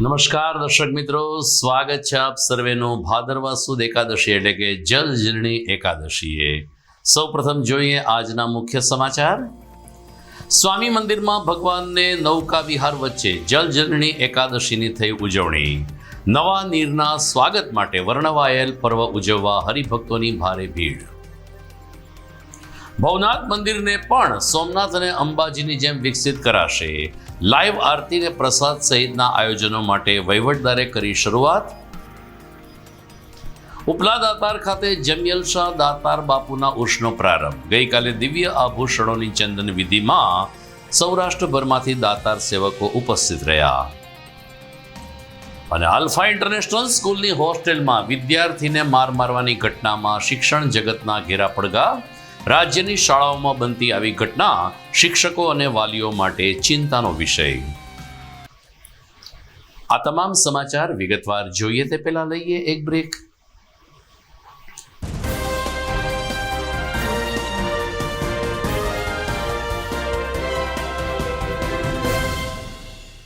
નમસ્કાર દર્શક મિત્રો, સ્વાગત છે આપ સર્વેનું ભાદરવા સુદ એકાદશી એટલે કે જલજીર્ણી એકાદશીએ. સૌ પ્રથમ જોઈએ આજના મુખ્ય સમાચાર. સ્વામી મંદિરમાં ભગવાનને નૌકા વિહાર વચ્ચે જલજીર્ણી એકાદશીની થઈ ઉજવણી. નવા નીરના સ્વાગત માટે વર્ણવાયેલ પર્વ ઉજવવા હરિભક્તોની ભારે ભીડ. ભવનાથ મંદિરને પણ સોમનાથ અને અંબાજીની જેમ વિકસિત કરાશે. લાઈવ આરતી પ્રસાદ સહિતના આયોજનો માટે વહીવટદારે કરી શરૂઆત. ઉપલા દાતાર ખાતે જમિયલ દાતાર બાપુના ઉર્ષનો પ્રારંભ. ગઈકાલે દિવ્ય આભૂષણોની ચંદન વિધિમાં સૌરાષ્ટ્રભરમાંથી દાતાર સેવકો ઉપસ્થિત રહ્યા. અને આલ્ફા ઇન્ટરનેશનલ સ્કૂલની હોસ્ટેલમાં વિદ્યાર્થીને માર મારવાની ઘટનામાં શિક્ષણ જગતના ઘેરા પડઘા રાજ્યની શાળાઓમાં બનતી આવી ઘટના શિક્ષકો અને વાલીઓ માટે ચિંતાનો વિષય. આ તમામ સમાચાર વિગતવાર જોઈએ તે પહેલા લઈએ એક બ્રેક.